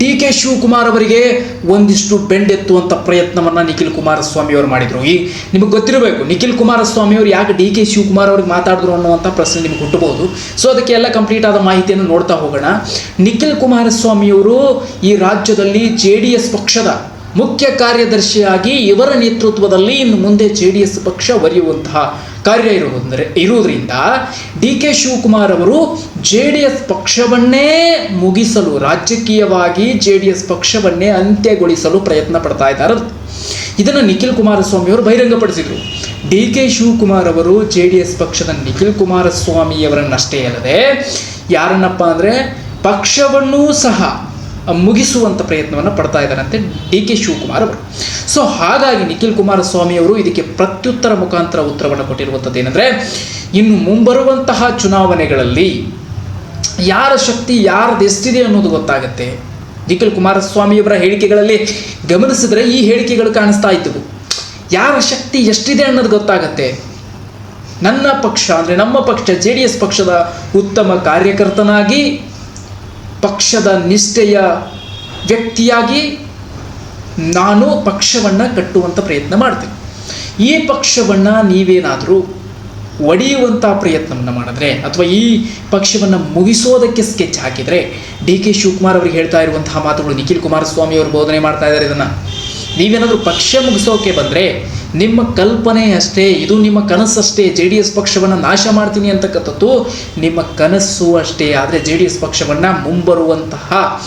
D K Shivakumar ಅವರಿಗೆ ಒಂದಿಷ್ಟು ಬೆಂಡೆತ್ತುವಂಥ ಪ್ರಯತ್ನವನ್ನು ನಿಖಿಲ್ ಕುಮಾರಸ್ವಾಮಿ ಅವರು ಮಾಡಿದರು. ಈ ನಿಮಗೆ ಗೊತ್ತಿರಬೇಕು, ನಿಖಿಲ್ ಕುಮಾರಸ್ವಾಮಿ ಅವರು ಯಾಕೆ ಡಿ ಕೆ ಶಿವಕುಮಾರ್ ಅವ್ರಿಗೆ ಮಾತಾಡಿದ್ರು ಅನ್ನುವಂಥ ಪ್ರಶ್ನೆ ನಿಮಗೆ ಹುಟ್ಟಬಹುದು. ಸೊ ಅದಕ್ಕೆ ಎಲ್ಲ ಕಂಪ್ಲೀಟ್ ಆದ ಮಾಹಿತಿಯನ್ನು ನೋಡ್ತಾ ಹೋಗೋಣ. ನಿಖಿಲ್ ಕುಮಾರಸ್ವಾಮಿಯವರು ಈ ರಾಜ್ಯದಲ್ಲಿ ಜೆ ಡಿ ಎಸ್ ಪಕ್ಷದ ಮುಖ್ಯ ಕಾರ್ಯದರ್ಶಿಯಾಗಿ ಇವರ ನೇತೃತ್ವದಲ್ಲಿ ಇನ್ನು ಮುಂದೆ ಜೆ ಡಿ ಎಸ್ ಪಕ್ಷ ಒರೆಯುವಂತಹ ಕಾರ್ಯ ಇರುವುದಂದರೆ ಇರುವುದರಿಂದ ಡಿ ಕೆ ಶಿವಕುಮಾರ್ ಅವರು ಜೆ ಡಿ ಎಸ್ ಪಕ್ಷವನ್ನೇ ಮುಗಿಸಲು, ರಾಜಕೀಯವಾಗಿ ಜೆ ಡಿ ಎಸ್ ಪಕ್ಷವನ್ನೇ ಅಂತ್ಯಗೊಳಿಸಲು ಪ್ರಯತ್ನ ಪಡ್ತಾ ಇದ್ದಾರೆ. ಇದನ್ನು ನಿಖಿಲ್ ಕುಮಾರಸ್ವಾಮಿ ಅವರು ಬಹಿರಂಗಪಡಿಸಿದರು. ಡಿ ಕೆ ಶಿವಕುಮಾರ್ ಅವರು ಜೆ ಡಿ ಎಸ್ ಪಕ್ಷದ ನಿಖಿಲ್ ಕುಮಾರಸ್ವಾಮಿಯವರನ್ನಷ್ಟೇ ಅಲ್ಲದೆ ಯಾರನ್ನಪ್ಪ ಅಂದರೆ ಪಕ್ಷವನ್ನೂ ಸಹ ಮುಗಿಸುವಂಥ ಪ್ರಯತ್ನವನ್ನು ಪಡ್ತಾ ಇದ್ದಾರಂತೆ ಡಿ ಕೆ ಶಿವಕುಮಾರ್ ಅವರು. ಸೊ ಹಾಗಾಗಿ ನಿಖಿಲ್ ಕುಮಾರಸ್ವಾಮಿ ಅವರು ಇದಕ್ಕೆ ಪ್ರತ್ಯುತ್ತರ ಮುಖಾಂತರ ಉತ್ತರವನ್ನು ಕೊಟ್ಟಿರುವಂಥದ್ದು ಏನಂದರೆ, ಇನ್ನು ಮುಂಬರುವಂತಹ ಚುನಾವಣೆಗಳಲ್ಲಿ ಯಾರ ಶಕ್ತಿ ಯಾರದ್ದು ಎಷ್ಟಿದೆ ಅನ್ನೋದು ಗೊತ್ತಾಗುತ್ತೆ. ನಿಖಿಲ್ ಕುಮಾರಸ್ವಾಮಿಯವರ ಹೇಳಿಕೆಗಳಲ್ಲಿ ಗಮನಿಸಿದರೆ ಈ ಹೇಳಿಕೆಗಳು ಕಾಣಿಸ್ತಾ ಇದ್ದವು. ಯಾರ ಶಕ್ತಿ ಎಷ್ಟಿದೆ ಅನ್ನೋದು ಗೊತ್ತಾಗತ್ತೆ. ನನ್ನ ಪಕ್ಷ ಅಂದರೆ ನಮ್ಮ ಪಕ್ಷ, ಜೆ ಡಿ ಎಸ್ ಪಕ್ಷದ ಉತ್ತಮ ಕಾರ್ಯಕರ್ತನಾಗಿ ಪಕ್ಷದ ನಿಷ್ಠೆಯ ವ್ಯಕ್ತಿಯಾಗಿ ನಾನು ಪಕ್ಷವನ್ನು ಕಟ್ಟುವಂಥ ಪ್ರಯತ್ನ ಮಾಡ್ತೇನೆ. ಈ ಪಕ್ಷವನ್ನು ನೀವೇನಾದರೂ ಒಡೆಯುವಂಥ ಪ್ರಯತ್ನವನ್ನು ಮಾಡಿದ್ರೆ ಅಥವಾ ಈ ಪಕ್ಷವನ್ನು ಮುಗಿಸೋದಕ್ಕೆ ಸ್ಕೆಚ್ ಹಾಕಿದರೆ ಡಿ ಕೆ ಶಿವಕುಮಾರ್ ಅವರಿಗೆ ಹೇಳ್ತಾ ಇರುವಂತಹ ಮಾತುಗಳು ನಿಖಿಲ್ ಕುಮಾರಸ್ವಾಮಿ ಅವರು ಬೋಧನೆ ಮಾಡ್ತಾ ಇದ್ದಾರೆ ಇದನ್ನು. ನೀವೇನಾದರೂ ಪಕ್ಷ ಮುಗಿಸೋಕೆ ಬಂದರೆ ನಿಮ್ಮ ಕಲ್ಪನೆ ಅಷ್ಟೇ, ಇದು ನಿಮ್ಮ ಕನಸಷ್ಟೇ, ಜೆ ಡಿ ಎಸ್ ಪಕ್ಷವನ್ನು ನಾಶ ಮಾಡ್ತೀನಿ ಅಂತಕ್ಕಂಥದ್ದು ನಿಮ್ಮ ಕನಸು ಅಷ್ಟೇ. ಆದರೆ ಜೆ ಡಿ ಎಸ್ ಪಕ್ಷವನ್ನು ಮುಂಬರುವಂತಹ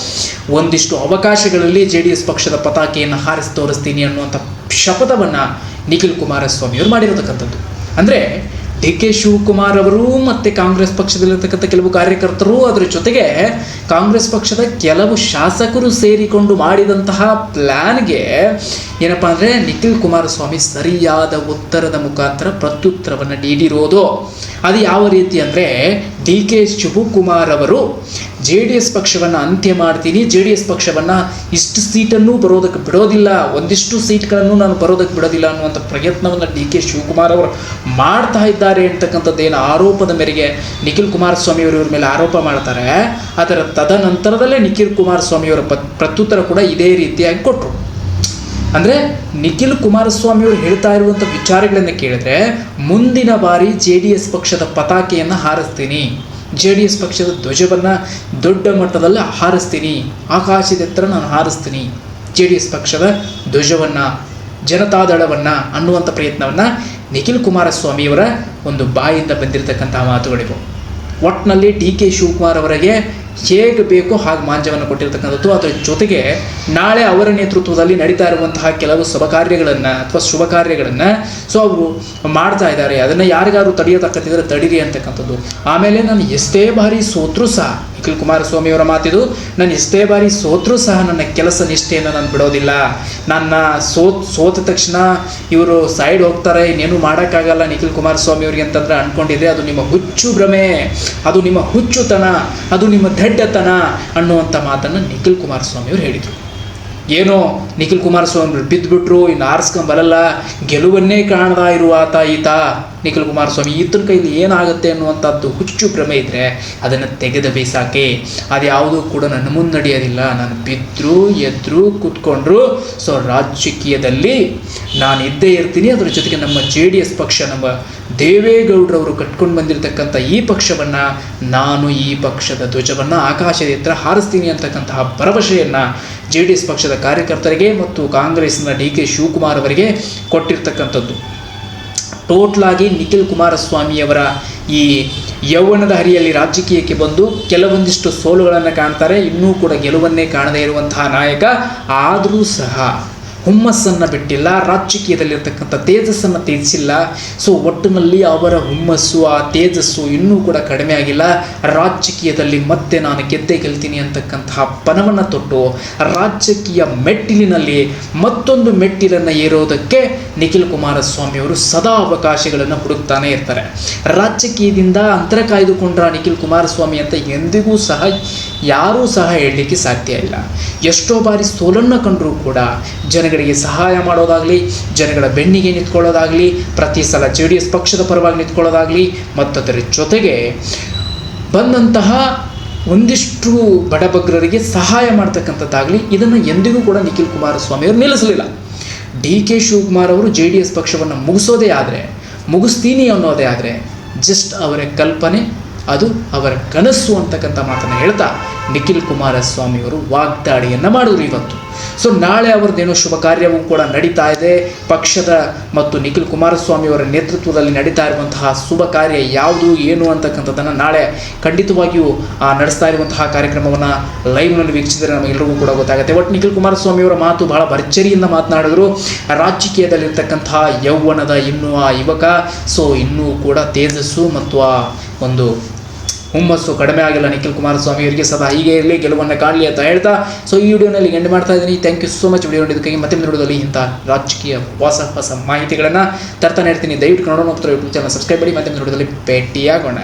ಒಂದಿಷ್ಟು ಅವಕಾಶಗಳಲ್ಲಿ ಜೆ ಡಿ ಎಸ್ ಪಕ್ಷದ ಪತಾಕೆಯನ್ನು ಹಾರಿಸಿ ತೋರಿಸ್ತೀನಿ ಅನ್ನುವಂಥ ಶಪಥವನ್ನು ನಿಖಿಲ್ ಕುಮಾರಸ್ವಾಮಿಯವರು ಮಾಡಿರತಕ್ಕಂಥದ್ದು. ಅಂದರೆ ಡಿ ಕೆ ಶಿವಕುಮಾರ್ ಅವರು ಮತ್ತು ಕಾಂಗ್ರೆಸ್ ಪಕ್ಷದಲ್ಲಿರ್ತಕ್ಕಂಥ ಕೆಲವು ಕಾರ್ಯಕರ್ತರು ಅದರ ಜೊತೆಗೆ ಕಾಂಗ್ರೆಸ್ ಪಕ್ಷದ ಕೆಲವು ಶಾಸಕರು ಸೇರಿಕೊಂಡು ಮಾಡಿದಂತಹ ಪ್ಲ್ಯಾನ್ಗೆ ಏನಪ್ಪ ಅಂದರೆ ನಿಖಿಲ್ ಕುಮಾರಸ್ವಾಮಿ ಸರಿಯಾದ ಉತ್ತರದ ಮುಖಾಂತರ ಪ್ರತ್ಯುತ್ತರವನ್ನು ನೀಡಿರೋದು. ಅದು ಯಾವ ರೀತಿ ಅಂದರೆ ಡಿ ಕೆ ಶಿವಕುಮಾರ್ ಅವರು ಜೆ ಡಿ ಎಸ್ ಪಕ್ಷವನ್ನು ಅಂತ್ಯ ಮಾಡ್ತೀನಿ, ಜೆ ಡಿ ಎಸ್ ಪಕ್ಷವನ್ನು ಇಷ್ಟು ಸೀಟನ್ನು ಬರೋದಕ್ಕೆ ಬಿಡೋದಿಲ್ಲ, ಒಂದಿಷ್ಟು ಸೀಟ್ಗಳನ್ನು ನಾನು ಬರೋದಕ್ಕೆ ಬಿಡೋದಿಲ್ಲ ಅನ್ನುವಂಥ ಪ್ರಯತ್ನವನ್ನು ಡಿ ಕೆ ಶಿವಕುಮಾರ್ ಅವರು ಮಾಡ್ತಾ ಇದ್ದಾರೆ ಅಂತಕ್ಕಂಥದ್ದು ಏನು ಆರೋಪದ ಮೇರೆಗೆ ನಿಖಿಲ್ ಕುಮಾರಸ್ವಾಮಿ ಅವರು ಇವ್ರ ಮೇಲೆ ಆರೋಪ ಮಾಡ್ತಾರೆ. ಅದರ ತದನಂತರದಲ್ಲೇ ನಿಖಿಲ್ ಕುಮಾರಸ್ವಾಮಿಯವರ ಪ್ರತ್ಯುತ್ತರ ಕೂಡ ಇದೇ ರೀತಿಯಾಗಿ ಕೊಟ್ಟರು ಅಂದರೆ ನಿಖಿಲ್ ಕುಮಾರಸ್ವಾಮಿ ಅವರು ಹೇಳ್ತಾ ಇರುವಂಥ ವಿಚಾರಗಳನ್ನು ಕೇಳಿದ್ರೆ, ಮುಂದಿನ ಬಾರಿ ಜೆ ಡಿ ಎಸ್ ಪಕ್ಷದ ಪತಾಕೆಯನ್ನು ಹಾರಿಸ್ತೀನಿ. ಜೆ ಡಿ ಎಸ್ ಪಕ್ಷದ ಧ್ವಜವನ್ನು ದೊಡ್ಡ ಮಟ್ಟದಲ್ಲಿ ಹಾರಿಸ್ತೀನಿ. ಆಕಾಶದೆತ್ತರ ನಾನು ಹಾರಿಸ್ತೀನಿ. ಜೆ ಡಿ ಎಸ್ ಪಕ್ಷದ ಧ್ವಜವನ್ನು, ಜನತಾದಳವನ್ನು ಅನ್ನುವಂಥ ಪ್ರಯತ್ನವನ್ನು ನಿಖಿಲ್ ಕುಮಾರಸ್ವಾಮಿಯವರ ಒಂದು ಬಾಯಿಂದ ಬಂದಿರತಕ್ಕಂತಹ ಮಾತುಗಳಿವು. ಒಟ್ಟಿನಲ್ಲಿ ಡಿ ಕೆ ಶಿವಕುಮಾರ್ ಅವರಿಗೆ ಹೇಗೆ ಬೇಕೋ ಹಾಗೆ ಮಾಂಜವನ್ನು ಕೊಟ್ಟಿರ್ತಕ್ಕಂಥದ್ದು. ಅದರ ಜೊತೆಗೆ ನಾಳೆ ಅವರ ನೇತೃತ್ವದಲ್ಲಿ ನಡೀತಾ ಇರುವಂತಹ ಕೆಲವು ಶುಭ ಕಾರ್ಯಗಳನ್ನು ಅಥವಾ ಶುಭ ಕಾರ್ಯಗಳನ್ನು ಸೊ ಅವರು ಮಾಡ್ತಾ ಇದ್ದಾರೆ. ಅದನ್ನು ಯಾರಿಗಾದ್ರೂ ತಡೆಯೋತಕ್ಕಂತಿದ್ರೆ ತಡೀರಿ ಅಂತಕ್ಕಂಥದ್ದು. ಆಮೇಲೆ ನಾನು ಎಷ್ಟೇ ಬಾರಿ ಸೋತ್ರೂ ಸಹ ನಿಖಿಲ್ ಕುಮಾರಸ್ವಾಮಿಯವರ ಮಾತಿದು ನಾನು ಎಷ್ಟೇ ಬಾರಿ ಸೋತರೂ ಸಹ ನನ್ನ ಕೆಲಸ ನಿಷ್ಠೆಯನ್ನು ನಾನು ಬಿಡೋದಿಲ್ಲ. ನನ್ನ ಸೋತ್, ಸೋತ ತಕ್ಷಣ ಇವರು ಸೈಡ್ ಹೋಗ್ತಾರೆ, ಇನ್ನೇನು ಮಾಡೋಕ್ಕಾಗಲ್ಲ ನಿಖಿಲ್ ಕುಮಾರಸ್ವಾಮಿ ಅವರಿಗೆ ಅಂತಂದ್ರೆ ಅನ್ಕೊಂಡಿದ್ರೆ ಅದು ನಿಮ್ಮ ಹುಚ್ಚು ಭ್ರಮೆ, ಅದು ನಿಮ್ಮ ಹುಚ್ಚುತನ, ಅದು ನಿಮ್ಮ ದಡ್ಡತನ ಅನ್ನುವಂಥ ಮಾತನ್ನು ನಿಖಿಲ್ ಕುಮಾರಸ್ವಾಮಿ ಅವರು ಹೇಳಿದರು. ಏನೋ ನಿಖಿಲ್ ಕುಮಾರಸ್ವಾಮಿ ಬಿದ್ದುಬಿಟ್ರು ಇನ್ನು ಆರಿಸ್ಕೊಂಬರಲ್ಲ, ಗೆಲುವನ್ನೇ ಕಾಣದ ಇರುವ ಆತ, ಈತ. ನಿಖಿಲ್ ಕುಮಾರಸ್ವಾಮಿ, ಈತನ ಕೈಲಿ ಏನಾಗುತ್ತೆ ಅನ್ನುವಂಥದ್ದು ಹುಚ್ಚು ಭ್ರಮೆ ಇದ್ದರೆ ಅದನ್ನು ತೆಗೆದು ಬೇಯಿಸಾಕೆ ಅದು ಕೂಡ ನನ್ನ ಮುನ್ನಡೆಯೋದಿಲ್ಲ ನಾನು ಬಿದ್ದರು ಎದ್ರು, ಕೂತ್ಕೊಂಡ್ರು, ಸೊ ರಾಜಕೀಯದಲ್ಲಿ ನಾನು ಇದ್ದೇ ಇರ್ತೀನಿ. ಅದರ ಜೊತೆಗೆ ನಮ್ಮ ಜೆ ಡಿ ಎಸ್ ಪಕ್ಷ, ನಮ್ಮ ದೇವೇಗೌಡರವರು ಕಟ್ಕೊಂಡು ಬಂದಿರತಕ್ಕಂಥ ಈ ಪಕ್ಷವನ್ನು, ನಾನು ಈ ಪಕ್ಷದ ಧ್ವಜವನ್ನು ಆಕಾಶದ ಎತ್ತರ ಹಾರಿಸ್ತೀನಿ ಅಂತಕ್ಕಂತಹ ಭರವಸೆಯನ್ನು ಜೆ ಡಿ ಎಸ್ ಪಕ್ಷದ ಕಾರ್ಯಕರ್ತರಿಗೆ ಮತ್ತು ಕಾಂಗ್ರೆಸ್ನ ಡಿ ಕೆ ಶಿವಕುಮಾರ್ ಅವರಿಗೆ ಕೊಟ್ಟಿರ್ತಕ್ಕಂಥದ್ದು. ಟೋಟ್ಲಾಗಿ ನಿಖಿಲ್ ಕುಮಾರಸ್ವಾಮಿಯವರ ಈ ಯೌವನದ ಹರಿಯಲ್ಲಿ ರಾಜಕೀಯಕ್ಕೆ ಬಂದು ಕೆಲವೊಂದಿಷ್ಟು ಸೋಲುಗಳನ್ನು ಕಾಣ್ತಾರೆ, ಇನ್ನೂ ಕೂಡ ಗೆಲುವನ್ನೇ ಕಾಣದೇ ಇರುವಂತಹ ನಾಯಕ. ಆದರೂ ಸಹ ಹುಮ್ಮಸ್ಸನ್ನು ಬಿಟ್ಟಿಲ್ಲ, ರಾಜಕೀಯದಲ್ಲಿರ್ತಕ್ಕಂಥ ತೇಜಸ್ಸನ್ನು ತ್ಯಜಿಸಿಲ್ಲ. ಸೊ ಒಟ್ಟಿನಲ್ಲಿ ಅವರ ಹುಮ್ಮಸ್ಸು, ಆ ತೇಜಸ್ಸು ಇನ್ನೂ ಕೂಡ ಕಡಿಮೆ ಆಗಿಲ್ಲ. ರಾಜಕೀಯದಲ್ಲಿ ಮತ್ತೆ ನಾನು ಗೆದ್ದೆ ಗೆಲ್ತೀನಿ ಅಂತಕ್ಕಂತಹ ಪಣವನ್ನು ತೊಟ್ಟು, ರಾಜಕೀಯ ಮೆಟ್ಟಿಲಿನಲ್ಲಿ ಮತ್ತೊಂದು ಮೆಟ್ಟಿಲನ್ನು ಏರೋದಕ್ಕೆ ನಿಖಿಲ್ ಕುಮಾರಸ್ವಾಮಿ ಅವರು ಸದಾ ಅವಕಾಶಗಳನ್ನು ಹುಡುಕ್ತಾನೆ ಇರ್ತಾರೆ. ರಾಜಕೀಯದಿಂದ ಅಂತರ ಕಾಯ್ದುಕೊಂಡ್ರ ನಿಖಿಲ್ ಕುಮಾರಸ್ವಾಮಿ ಅಂತ ಎಂದಿಗೂ ಸಹ ಯಾರೂ ಸಹ ಹೇಳಲಿಕ್ಕೆ ಸಾಧ್ಯ ಇಲ್ಲ. ಎಷ್ಟೋ ಬಾರಿ ಸೋಲನ್ನು ಕಂಡರೂ ಕೂಡ ಜನಗಳಿಗೆ ಸಹಾಯ ಮಾಡೋದಾಗಲಿ, ಜನಗಳ ಬೆನ್ನಿಗೆ ನಿಂತ್ಕೊಳ್ಳೋದಾಗಲಿ, ಪ್ರತಿ ಸಲ ಜೆ ಡಿ ಎಸ್ ಪಕ್ಷದ ಪರವಾಗಿ ನಿಂತ್ಕೊಳ್ಳೋದಾಗಲಿ ಮತ್ತದರ ಜೊತೆಗೆ ಬಂದಂತಹ ಒಂದಿಷ್ಟು ಬಡಬಗ್ರರಿಗೆ ಸಹಾಯ ಮಾಡ್ತಕ್ಕಂಥದ್ದಾಗಲಿ, ಇದನ್ನು ಎಂದಿಗೂ ಕೂಡ ನಿಖಿಲ್ ಕುಮಾರಸ್ವಾಮಿ ಅವರು ನಿಲ್ಲಿಸಲಿಲ್ಲ. ಡಿ ಕೆ ಶಿವಕುಮಾರ್ ಅವರು ಜೆ ಡಿ ಎಸ್ ಪಕ್ಷವನ್ನು ಮುಗಿಸೋದೇ ಆದರೆ, ಮುಗಿಸ್ತೀನಿ ಅನ್ನೋದೇ ಆದರೆ, ಜಸ್ಟ್ ಅವರ ಕಲ್ಪನೆ, ಅದು ಅವರ ಕನಸು ಅಂತಕ್ಕಂಥ ಮಾತನ್ನು ಹೇಳ್ತಾ ನಿಖಿಲ್ ಕುಮಾರಸ್ವಾಮಿಯವರು ವಾಗ್ದಾಳಿಯನ್ನು ಮಾಡೋರು ಇವತ್ತು. ಸೊ ನಾಳೆ ಅವ್ರದ್ದೇನೋ ಶುಭ ಕಾರ್ಯವೂ ಕೂಡ ನಡೀತಾ ಇದೆ. ಪಕ್ಷದ ಮತ್ತು ನಿಖಿಲ್ ಕುಮಾರಸ್ವಾಮಿಯವರ ನೇತೃತ್ವದಲ್ಲಿ ನಡೀತಾ ಇರುವಂತಹ ಶುಭ ಕಾರ್ಯ ಯಾವುದು, ಏನು ಅಂತಕ್ಕಂಥದ್ದನ್ನು ನಾಳೆ ಖಂಡಿತವಾಗಿಯೂ ನಡೆಸ್ತಾ ಇರುವಂತಹ ಕಾರ್ಯಕ್ರಮವನ್ನು ಲೈವ್ನಲ್ಲಿ ವೀಕ್ಷಿಸಿದರೆ ನಮಗೆಲ್ಲರಿಗೂ ಕೂಡ ಗೊತ್ತಾಗುತ್ತೆ. ಒಟ್ಟು ನಿಖಿಲ್ ಕುಮಾರಸ್ವಾಮಿಯವರ ಮಾತು ಬಹಳ ಭರ್ಜರಿಯಿಂದ ಮಾತನಾಡಿದ್ರು. ರಾಜಕೀಯದಲ್ಲಿರ್ತಕ್ಕಂತಹ ಯೌವನದ ಇನ್ನೂ ಆ ಯುವಕ ಸೊ ಇನ್ನೂ ಕೂಡ ತೇಜಸ್ಸು ಮತ್ತು ಆ ಒಂದು ಹುಮ್ಮಸ್ಸು ಕಡಿಮೆ ಆಗಿಲ್ಲ ನಿಖಿಲ್ ಕುಮಾರಸ್ವಾಮಿ ಅವರಿಗೆ ಸದಾ ಹೀಗೆ ಇರಲಿ, ಗೆಲುವನ್ನು ಕಾಣಲಿ ಅಂತ ಹೇಳ್ತಾ. ಸೊ ಈ ವಿಡಿಯೋನಲ್ಲಿ ಎಂಡ್ ಮಾಡ್ತಾ ಇದ್ದೀನಿ. Thank you so much video ನೋಡಿದ್ದಕ್ಕಾಗಿ ಮತ್ತೆ ವಿಡಿಯೋದಲ್ಲಿ ಇಂಥ ರಾಜಕೀಯ ಹೊಸ ಹೊಸ ಮಾಹಿತಿಗಳನ್ನು ತರ್ತಾನೆ ಇರ್ತೀನಿ. ದಯವಿಟ್ಟು ನೋಡೋಣ ಯೂಟ್ಯೂಬ್ ಚಾನಲ್ ಸಬ್ಸ್ಕ್ರೈಬ್ ಮಾಡಿ. ಮತ್ತೆ ವಿಡಿಯೋದಲ್ಲಿ ಭೇಟಿಯಾಗೋಣ.